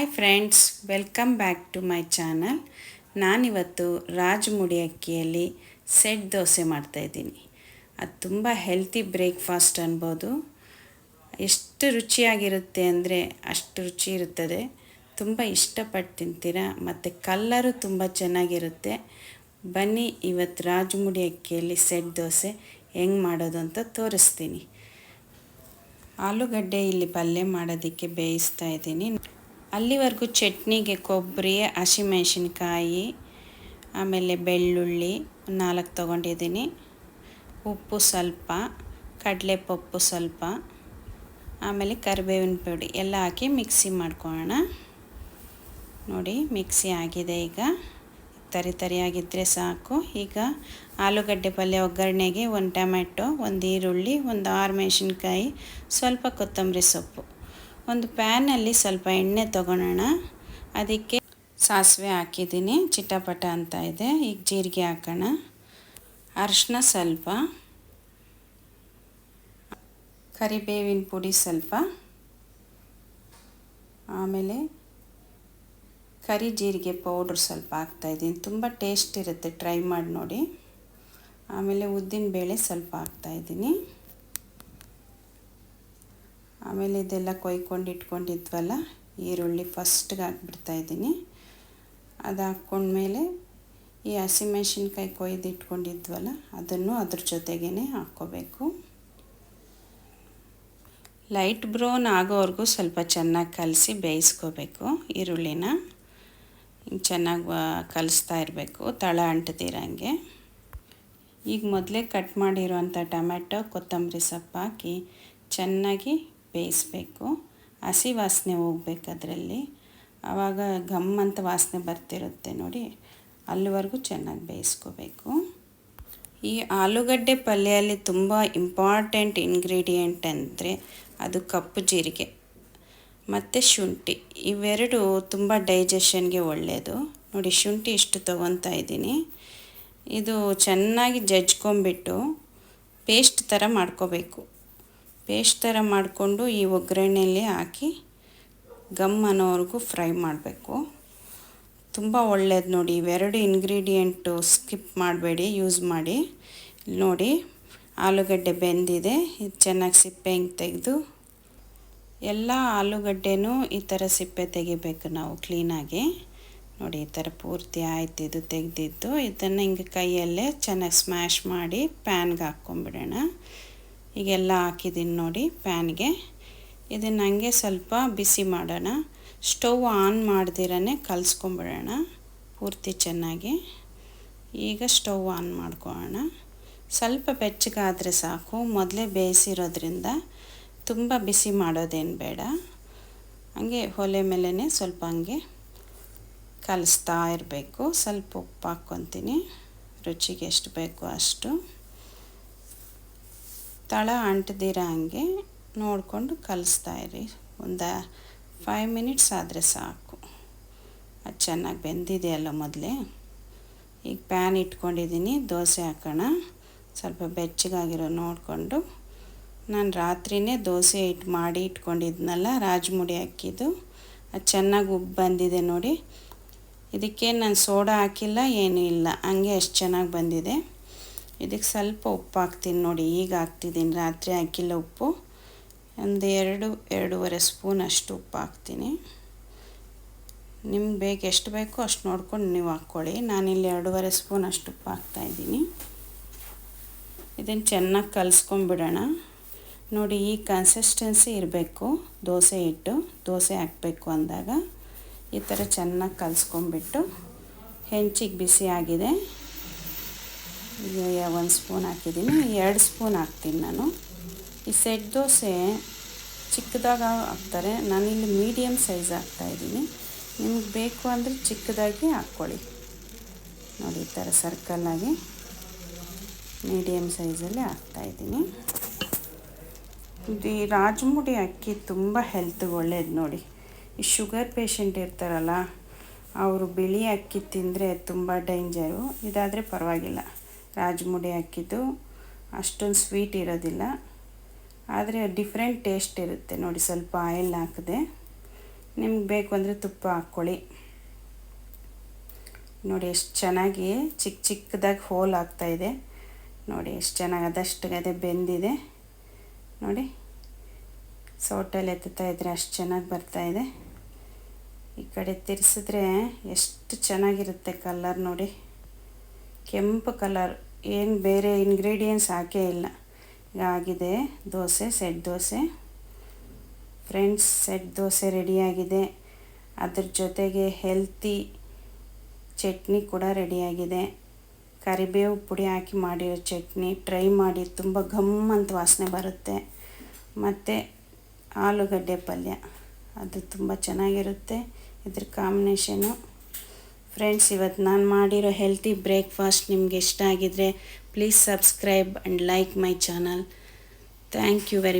Hi friends welcome back to my channel ನಾನಿವತ್ತು ರಾಜಮುಡಿ ಅಕ್ಕಿಯಲ್ಲಿ set dosa ಮಾಡ್ತಾಯಿದ್ದೀನಿ ಅದು ತುಂಬ ಹೆಲ್ತಿ ಬ್ರೇಕ್ಫಾಸ್ಟ್ ಅನ್ಬೋದು. ಎಷ್ಟು ರುಚಿಯಾಗಿರುತ್ತೆ ಅಂದರೆ ಅಷ್ಟು ರುಚಿ ಇರುತ್ತದೆ. ತುಂಬ ಇಷ್ಟಪಟ್ಟು ತಿಂತೀರಾ? ಮತ್ತು ಕಲ್ಲರು ತುಂಬ ಚೆನ್ನಾಗಿರುತ್ತೆ. ಬನ್ನಿ ಇವತ್ತು ರಾಜಮುಡಿ ಅಕ್ಕಿಯಲ್ಲಿ ಸೆಟ್ ದೋಸೆ ಹೆಂಗೆ ಮಾಡೋದು ಅಂತ ತೋರಿಸ್ತೀನಿ. ಆಲೂಗಡ್ಡೆ ಇಲ್ಲಿ ಪಲ್ಯ ಮಾಡೋದಕ್ಕೆ ಬೇಯಿಸ್ತಾ ಇದ್ದೀನಿ. ಅಲ್ಲಿವರೆಗೂ ಚಟ್ನಿಗೆ ಕೊಬ್ಬರಿ, ಹಸಿಮೆಣಸಿನ್ಕಾಯಿ, ಆಮೇಲೆ ಬೆಳ್ಳುಳ್ಳಿ ನಾಲ್ಕು ತೊಗೊಂಡಿದ್ದೀನಿ. ಉಪ್ಪು ಸ್ವಲ್ಪ, ಕಡಲೆಪಪ್ಪು ಸ್ವಲ್ಪ, ಆಮೇಲೆ ಕರಿಬೇವಿನ ಪುಡಿ ಎಲ್ಲ ಹಾಕಿ ಮಿಕ್ಸಿ ಮಾಡ್ಕೊಳ್ಳೋಣ. ನೋಡಿ, ಮಿಕ್ಸಿ ಆಗಿದೆ ಈಗ. ತರಿ ತರಿಯಾಗಿದ್ದರೆ ಸಾಕು. ಈಗ ಆಲೂಗಡ್ಡೆ ಪಲ್ಯ ಒಗ್ಗರಣೆಗೆ ಒಂದು ಟೊಮೆಟೊ, ಒಂದು ಈರುಳ್ಳಿ, ಒಂದು ಆರು ಮೆಣಸಿನ್ಕಾಯಿ ಸ್ವಲ್ಪ ಕೊತ್ತಂಬರಿ ಸೊಪ್ಪು. ಒಂದು ಪ್ಯಾನಲ್ಲಿ ಸ್ವಲ್ಪ ಎಣ್ಣೆ ತೊಗೊಳೋಣ ಅದಕ್ಕೆ ಸಾಸಿವೆ ಹಾಕಿದ್ದೀನಿ, ಚಿಟಪಟ ಅಂತ ಇದೆ, ಈಗ ಜೀರಿಗೆ ಹಾಕೋಣ. ಅರಿಶಿನ ಸ್ವಲ್ಪ, ಕರಿಬೇವಿನ ಪುಡಿ ಸ್ವಲ್ಪ, ಆಮೇಲೆ ಕರಿ ಜೀರಿಗೆ ಪೌಡ್ರ್ ಸ್ವಲ್ಪ ಹಾಕ್ತಾಯಿದ್ದೀನಿ ತುಂಬ ಟೇಸ್ಟ್ ಇರುತ್ತೆ, ಟ್ರೈ ಮಾಡಿ ನೋಡಿ. ಆಮೇಲೆ ಉದ್ದಿನ ಬೇಳೆ ಸ್ವಲ್ಪ ಹಾಕ್ತಾಯಿದ್ದೀನಿ ಆಮೇಲೆ ಇದೆಲ್ಲ ಕೊಯ್ಕೊಂಡು ಇಟ್ಕೊಂಡಿದ್ವಲ್ಲ, ಈರುಳ್ಳಿ ಫಸ್ಟ್ಗೆ ಹಾಕ್ಬಿಡ್ತಾಯಿದ್ದೀನಿ ಅದು ಹಾಕ್ಕೊಂಡ್ಮೇಲೆ ಈ ಹಸಿಮೆಣ್ಸಿನ್ಕಾಯಿ ಕೊಯ್ದು ಇಟ್ಕೊಂಡಿದ್ವಲ್ಲ, ಅದನ್ನು ಅದ್ರ ಜೊತೆಗೇ ಹಾಕ್ಕೋಬೇಕು. ಲೈಟ್ ಬ್ರೌನ್ ಆಗೋವರೆಗೂ ಸ್ವಲ್ಪ ಚೆನ್ನಾಗಿ ಕಲಸಿ ಬೇಯಿಸ್ಕೋಬೇಕು ಈರುಳ್ಳಿನ. ಚೆನ್ನಾಗಿ ಕಲಿಸ್ತಾ ಇರಬೇಕು, ತಳ ಅಂಟದಿರಂಗೆ. ಈಗ ಮೊದಲೇ ಕಟ್ ಮಾಡಿರುವಂಥ ಟೊಮೆಟೊ ಕೊತ್ತಂಬರಿ ಸೊಪ್ಪು ಹಾಕಿ ಚೆನ್ನಾಗಿ ಬೇಯಿಸ್ಬೇಕು. ಹಸಿ ವಾಸನೆ ಹೋಗ್ಬೇಕು ಅದರಲ್ಲಿ ಆವಾಗ ಘಮ್ ಅಂತ ವಾಸನೆ ಬರ್ತಿರುತ್ತೆ ನೋಡಿ. ಅಲ್ಲಿವರೆಗೂ ಚೆನ್ನಾಗಿ ಬೇಯಿಸ್ಕೋಬೇಕು. ಈ ಆಲೂಗಡ್ಡೆ ಪಲ್ಯದಲ್ಲಿ ತುಂಬ ಇಂಪಾರ್ಟೆಂಟ್ ಇಂಗ್ರೀಡಿಯೆಂಟ್ ಅಂದರೆ ಅದು ಕಪ್ಪು ಜೀರಿಗೆ ಮತ್ತು ಶುಂಠಿ. ಇವೆರಡು ತುಂಬ ಡೈಜೆಷನ್ಗೆ ಒಳ್ಳೆಯದು ನೋಡಿ ಶುಂಠಿ ಇಷ್ಟು ತೊಗೊತಾ ಇದ್ದೀನಿ. ಇದು ಚೆನ್ನಾಗಿ ಜಜ್ಕೊಂಬಿಟ್ಟು ಪೇಸ್ಟ್ ಥರ ಮಾಡ್ಕೋಬೇಕು. ಪೇಸ್ಟ್ ಥರ ಮಾಡಿಕೊಂಡು ಈ ಒಗ್ಗರಣೆಯಲ್ಲಿ ಹಾಕಿ ಗಮ್ ಅನ್ನೋವರೆಗೂ ಫ್ರೈ ಮಾಡಬೇಕು. ತುಂಬ ಒಳ್ಳೆಯದು ನೋಡಿ, ಇವೆರಡು ಇಂಗ್ರೀಡಿಯೆಂಟು ಸ್ಕಿಪ್ ಮಾಡಬೇಡಿ ಯೂಸ್ ಮಾಡಿ. ನೋಡಿ, ಆಲೂಗಡ್ಡೆ ಬೆಂದಿದೆ, ಇದು ಚೆನ್ನಾಗಿ ಸಿಪ್ಪೆ ಹಿಂಗೆ ತೆಗೆದು. ಎಲ್ಲ ಆಲೂಗಡ್ಡೆನೂ ಈ ಥರ ಸಿಪ್ಪೆ ತೆಗಿಬೇಕು ನಾವು ಕ್ಲೀನಾಗಿ ನೋಡಿ, ಈ ಥರ ಪೂರ್ತಿ ಆಯ್ತು, ಇದು ತೆಗೆದಿದ್ದು. ಇದನ್ನು ಹಿಂಗೆ ಕೈಯಲ್ಲೇ ಚೆನ್ನಾಗಿ ಸ್ಮ್ಯಾಶ್ ಮಾಡಿ ಪ್ಯಾನ್ಗೆ ಹಾಕ್ಕೊಂಬಿಡೋಣ. ಈಗೆಲ್ಲ ಹಾಕಿದ್ದೀನಿ ನೋಡಿ ಪ್ಯಾನ್ಗೆ. ಇದನ್ನು ಹಂಗೆ ಸ್ವಲ್ಪ ಬಿಸಿ ಮಾಡೋಣ. ಸ್ಟವ್ ಆನ್ ಮಾಡ್ದಿರೇ ಕಲಿಸ್ಕೊಂಬಿಡೋಣ ಪೂರ್ತಿ ಚೆನ್ನಾಗಿ. ಈಗ ಸ್ಟವ್ ಆನ್ ಮಾಡ್ಕೊಳ್ಳೋಣ. ಸ್ವಲ್ಪ ಬೆಚ್ಚಗಾದರೆ ಸಾಕು. ಮೊದಲೇ ಬೇಯಿಸಿರೋದ್ರಿಂದ ತುಂಬ ಬಿಸಿ ಮಾಡೋದೇನು ಬೇಡ. ಹಂಗೆ ಒಲೆ ಮೇಲೇ ಸ್ವಲ್ಪ ಹಂಗೆ ಕಲಿಸ್ತಾ ಇರಬೇಕು. ಸ್ವಲ್ಪ ಉಪ್ಪು ಹಾಕ್ಕೊತೀನಿ. ರುಚಿಗೆ ಎಷ್ಟು ಬೇಕೋ ಅಷ್ಟು. ತಳ ಅಂಟದಿರೋ ಹಂಗೆ ನೋಡಿಕೊಂಡು ಕಲಿಸ್ತಾ ಇರಿ. ಒಂದು ಫೈವ್ ಮಿನಿಟ್ಸ್ ಆದರೆ ಸಾಕು. ಅದು ಚೆನ್ನಾಗಿ ಬೆಂದಿದೆಯಲ್ಲ ಮೊದಲೇ? ಈಗ ಪ್ಯಾನ್ ಇಟ್ಕೊಂಡಿದ್ದೀನಿ ದೋಸೆ ಹಾಕೋಣ. ಸ್ವಲ್ಪ ಬೆಚ್ಚಗಾಗಿರೋ ನೋಡಿಕೊಂಡು. ನಾನು ರಾತ್ರಿಯೇ ದೋಸೆ ಇಟ್ಟು ಮಾಡಿ ಇಟ್ಕೊಂಡಿದ್ನಲ್ಲ, ರಾಜಮುಡಿ ಹಾಕಿದ್ದು. ಅದು ಚೆನ್ನಾಗಿ ಉಬ್ಬು ಬಂದಿದೆ ನೋಡಿ. ಇದಕ್ಕೆ ನಾನು ಸೋಡಾ ಹಾಕಿಲ್ಲ, ಏನೂ ಇಲ್ಲ. ಹಂಗೆ ಅಷ್ಟು ಚೆನ್ನಾಗಿ ಬಂದಿದೆ. ಇದಕ್ಕೆ ಸ್ವಲ್ಪ ಉಪ್ಪು ಹಾಕ್ತೀನಿ ನೋಡಿ, ಈಗ ಹಾಕ್ತಿದ್ದೀನಿ. ರಾತ್ರಿ ಹಾಕಿಲ್ಲ ಉಪ್ಪು. ಒಂದು ಎರಡು, ಎರಡೂವರೆ ಸ್ಪೂನ್ ಅಷ್ಟು ಉಪ್ಪು ಹಾಕ್ತೀನಿ. ನಿಮ್ಗೆ ಬೇಕು, ಎಷ್ಟು ಬೇಕೋ ಅಷ್ಟು ನೋಡ್ಕೊಂಡು ನೀವು ಹಾಕ್ಕೊಳ್ಳಿ. ನಾನಿಲ್ಲಿ ಎರಡೂವರೆ ಸ್ಪೂನ್ ಅಷ್ಟು ಉಪ್ಪು ಹಾಕ್ತಾಯಿದ್ದೀನಿ ಇದನ್ನು ಚೆನ್ನಾಗಿ ಕಲಿಸ್ಕೊಂಬಿಡೋಣ ನೋಡಿ, ಈ ಕನ್ಸಿಸ್ಟೆನ್ಸಿ ಇರಬೇಕು. ದೋಸೆ ಹಿಟ್ಟು, ದೋಸೆ ಹಾಕಬೇಕು ಅಂದಾಗ. ಈ ಥರ ಚೆನ್ನಾಗಿ ಕಲಿಸ್ಕೊಂಬಿಟ್ಟು ಹೆಂಚಿಗೆ ಬಿಸಿ ಆಗಿದೆ. ಒಂದು ಸ್ಪೂನ್ ಹಾಕಿದ್ದೀನಿ. ಎರಡು ಸ್ಪೂನ್ ಹಾಕ್ತೀನಿ ನಾನು. ಈ ಸೆಟ್ ದೋಸೆ ಚಿಕ್ಕದಾಗ ಹಾಕ್ತಾರೆ. ನಾನಿಲ್ಲಿ ಮೀಡಿಯಮ್ ಸೈಜ್ ಹಾಕ್ತಾಯಿದ್ದೀನಿ ನಿಮ್ಗೆ ಬೇಕು ಅಂದರೆ ಚಿಕ್ಕದಾಗಿ ಹಾಕ್ಕೊಳ್ಳಿ. ನೋಡಿ, ಈ ಥರ ಸರ್ಕಲ್ಲಾಗಿ ಮೀಡಿಯಮ್ ಸೈಜಲ್ಲಿ ಹಾಕ್ತಾಯಿದ್ದೀನಿ ಇದು ಈ ರಾಜಮುಡಿ ಅಕ್ಕಿ ತುಂಬ ಹೆಲ್ತ್ಗೆ ಒಳ್ಳೇದು ನೋಡಿ. ಈ ಶುಗರ್ ಪೇಷಂಟ್ ಇರ್ತಾರಲ್ಲ, ಅವರು ಬಿಳಿ ಅಕ್ಕಿ ತಿಂದರೆ ತುಂಬ ಡೇಂಜರು ಇದಾದರೆ ಪರವಾಗಿಲ್ಲ. ರಾಜಮುಡಿ ಹಾಕಿದ್ದು. ಅಷ್ಟೊಂದು ಸ್ವೀಟ್ ಇರೋದಿಲ್ಲ. ಆದರೆ ಡಿಫ್ರೆಂಟ್ ಟೇಸ್ಟ್ ಇರುತ್ತೆ ನೋಡಿ, ಸ್ವಲ್ಪ ಆಯಿಲ್ ಹಾಕಿದೆ. ನಿಮ್ಗೆ ಬೇಕು ಅಂದರೆ ತುಪ್ಪ ಹಾಕ್ಕೊಳ್ಳಿ. ನೋಡಿ, ಎಷ್ಟು ಚೆನ್ನಾಗಿ ಚಿಕ್ಕ ಚಿಕ್ಕದಾಗಿ ಹೋಲ್ ಆಗ್ತಾಯಿದೆ ನೋಡಿ, ಎಷ್ಟು ಚೆನ್ನಾಗಿ ಅದಷ್ಟು ಅದೇ ಬೆಂದಿದೆ. ನೋಡಿ ಸೌಟಲ್ಲಿ ಎತ್ತುತ್ತಾ ಇದ್ರೆ ಅಷ್ಟು ಚೆನ್ನಾಗಿ ಬರ್ತಾಯಿದೆ ಈ ಕಡೆ ತಿರ್ಸಿದ್ರೆ ಎಷ್ಟು ಚೆನ್ನಾಗಿರುತ್ತೆ ಕಲರ್ ನೋಡಿ. ಕೆಂಪು ಕಲರ್, ಏನು ಬೇರೆ ಇಂಗ್ರೀಡಿಯೆಂಟ್ಸ್ ಹಾಕೇ ಇಲ್ಲ. ಆಗಿದೆ dosa set dosa. Friends set dosa ರೆಡಿಯಾಗಿದೆ ಅದ್ರ ಜೊತೆಗೆ ಹೆಲ್ತಿ ಚಟ್ನಿ ಕೂಡ ರೆಡಿಯಾಗಿದೆ ಕರಿಬೇವು ಪುಡಿ ಹಾಕಿ ಮಾಡಿರೋ ಚಟ್ನಿ ಟ್ರೈ ಮಾಡಿ, ತುಂಬ ಘಮ್ ಅಂತ ವಾಸನೆ ಬರುತ್ತೆ. ಮತ್ತು ಆಲೂಗಡ್ಡೆ ಪಲ್ಯ, ಅದು ತುಂಬ ಚೆನ್ನಾಗಿರುತ್ತೆ. ಇದ್ರ ಕಾಂಬಿನೇಷನು ಫ್ರೆಂಡ್ಸ್ ಇವತ್ತು ನಾನು ಮಾಡಿರೋ ಹೆಲ್ತಿ ಬ್ರೇಕ್ಫಾಸ್ಟ್ ನಿಮ್ಗೆ ಇಷ್ಟ ಆಗಿದರೆ please subscribe and like my channel thank you very